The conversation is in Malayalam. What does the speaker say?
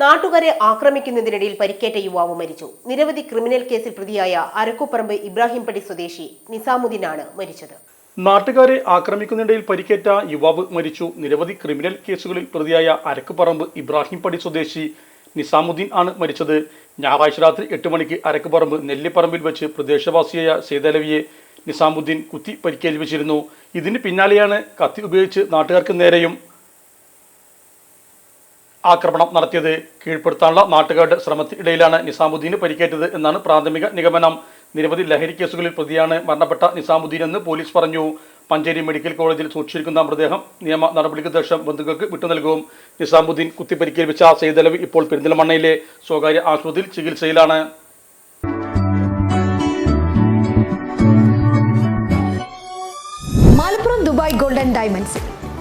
നാട്ടുകാരെ ആക്രമിക്കുന്നതിനിടയിൽ പരിക്കേറ്റ യുവാവ് മരിച്ചു. നിരവധി ക്രിമിനൽ കേസിൽ പ്രതിയായ അരക്കുപറമ്പ് ഇബ്രാഹിംപടി സ്വദേശി നിസാമുദ്ദീനാണ് മരിച്ചത്. നാട്ടുകാരെ ആക്രമിക്കുന്നതിനിടയിൽ പരിക്കേറ്റ യുവാവ് മരിച്ചു. നിരവധി ക്രിമിനൽ കേസുകളിൽ പ്രതിയായ അരക്കുപറമ്പ് ഇബ്രാഹിംപടി സ്വദേശി നിസാമുദ്ദീൻ ആണ് മരിച്ചത്. ഞായറാഴ്ച രാത്രി എട്ട് മണിക്ക് അരക്കുപറമ്പ് നെല്ലിപ്പറമ്പിൽ വെച്ച് പ്രദേശവാസിയായ സേതലവിയെ നിസാമുദ്ദീൻ കുത്തി പരിക്കേൽപ്പിച്ചിരുന്നു. ഇതിന് പിന്നാലെയാണ് കത്തി ഉപയോഗിച്ച് നാട്ടുകാർക്ക് നേരെയും ആക്രമണം നടത്തിയത്. കീഴ്പ്പെടുത്താനുള്ള നാട്ടുകാരുടെ ശ്രമത്തിനിടയിലാണ് നിസാമുദ്ദീന് പരിക്കേറ്റത് എന്നാണ് പ്രാഥമിക നിഗമനം. നിരവധി ലഹരി കേസുകളിൽ പ്രതിയാണ് മരണപ്പെട്ട നിസാമുദ്ദീൻ എന്ന് പോലീസ് പറഞ്ഞു. പഞ്ചേരി മെഡിക്കൽ കോളേജിൽ സൂക്ഷിച്ചിരിക്കുന്ന മൃതദേഹം നിയമ നടപടിക്ക് ശേഷം ബന്ധുക്കൾക്ക് വിട്ടുനൽകും. നിസാമുദ്ദീൻ കുത്തിപ്പരിക്കേൽപ്പിച്ച സെയ്തലവി ഇപ്പോൾ പെരിന്തൽമണ്ണയിലെ സ്വകാര്യ ആശുപത്രിയിൽ ചികിത്സയിലാണ്. മലപ്പുറം ദുബായ് ഗോൾഡൻ ഡയമണ്ട്സിൽ